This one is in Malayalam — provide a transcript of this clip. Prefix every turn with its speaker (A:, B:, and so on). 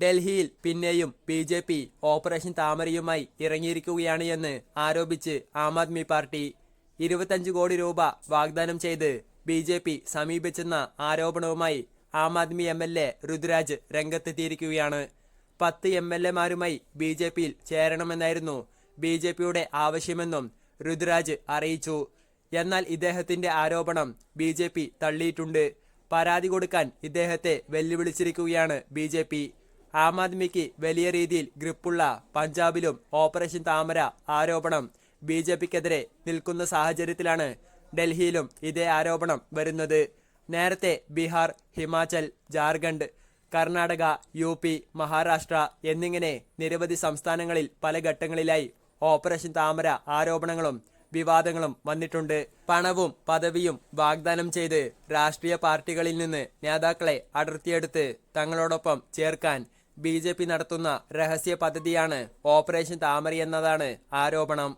A: ഡൽഹിയിൽ പിന്നെയും ബി ജെ പി ഓപ്പറേഷൻ താമരയുമായി ഇറങ്ങിയിരിക്കുകയാണ് എന്ന് ആരോപിച്ച് ആം ആദ്മി പാർട്ടി ഇരുപത്തഞ്ച് കോടി രൂപ വാഗ്ദാനം ചെയ്ത് ബി ജെ പി സമീപിച്ചെന്ന ആരോപണവുമായി Aam Aadmi M L A Rituraj രംഗത്തെത്തിയിരിക്കുകയാണ്. പത്ത് എം എൽ എമാരുമായി ബി ജെ പിയിൽ ചേരണമെന്നായിരുന്നു ബി ജെ പിയുടെ ആവശ്യമെന്നും ഋതുരാജ് അറിയിച്ചു. എന്നാൽ ഇദ്ദേഹത്തിന്റെ ആരോപണം ബി ജെ പി തള്ളിയിട്ടുണ്ട്. പരാതി കൊടുക്കാൻ ഇദ്ദേഹത്തെ വെല്ലുവിളിച്ചിരിക്കുകയാണ് ബി ജെ പി. ആം ആദ്മിക്ക് വലിയ രീതിയിൽ ഗ്രിപ്പുള്ള പഞ്ചാബിലും ഓപ്പറേഷൻ താമര ആരോപണം ബി ജെ പിക്കെതിരെ നിൽക്കുന്ന സാഹചര്യത്തിലാണ് ഡൽഹിയിലും ഇതേ ആരോപണം വരുന്നത്. നേരത്തെ ബീഹാർ ഹിമാചൽ ജാർഖണ്ഡ് കർണാടക യു പി മഹാരാഷ്ട്ര എന്നിങ്ങനെ നിരവധി സംസ്ഥാനങ്ങളിൽ പല ഘട്ടങ്ങളിലായി ഓപ്പറേഷൻ താമര ആരോപണങ്ങളും വിവാദങ്ങളും വന്നിട്ടുണ്ട്. പണവും പദവിയും വാഗ്ദാനം ചെയ്ത് രാഷ്ട്രീയ പാർട്ടികളിൽ നിന്ന് നേതാക്കളെ അടർത്തിയെടുത്ത് തങ്ങളോടൊപ്പം ചേർക്കാൻ ബി നടത്തുന്ന രഹസ്യ പദ്ധതിയാണ് ഓപ്പറേഷൻ താമര എന്നതാണ് ആരോപണം.